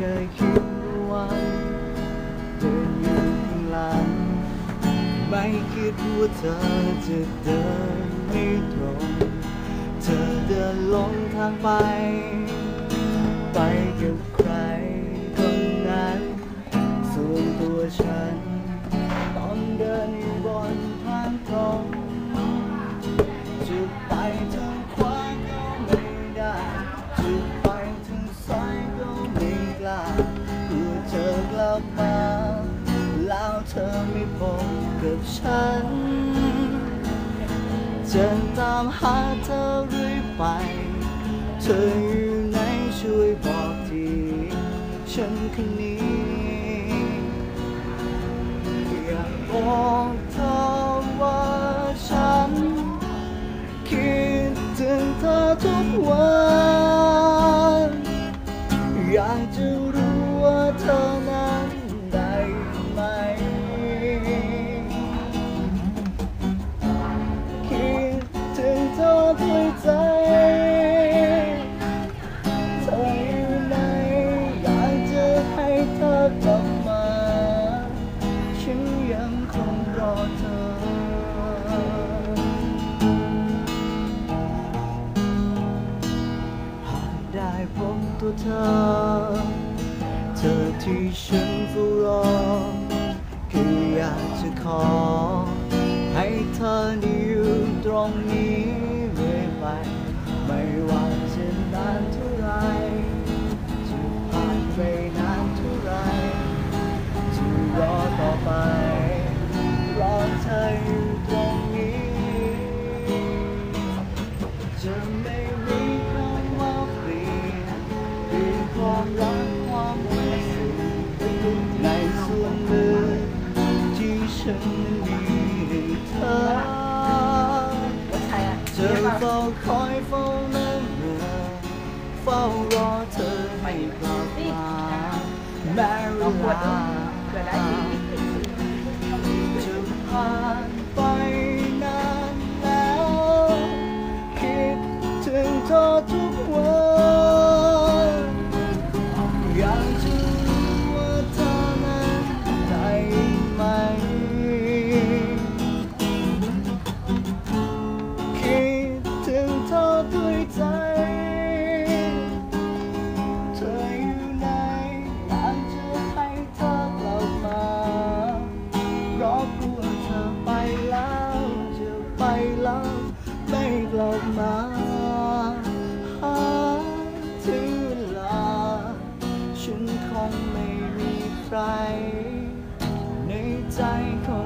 เคยคิดไว้เดินอยู่ข้างหลัง ไม่คิดว่าเธอจะเดินไม่ตรง เธอเดินลงทางไป ไป งกับฉันจะตามหาเธอเรื่อยไป เธออยู่ไหนช่วยบอกที ฉันคนนี้อยากบอกเธอว่าฉัน คิดถึงเธอทุกวัน เธอ เธอที่ฉันเฝ้ารอคือยากจะขอ ให้เธออยู่ตรงนี้เปไป คอยเฝ้านั่งเรือเฝ้ารอเธอให้กลับมาแม้เวลา ใจของ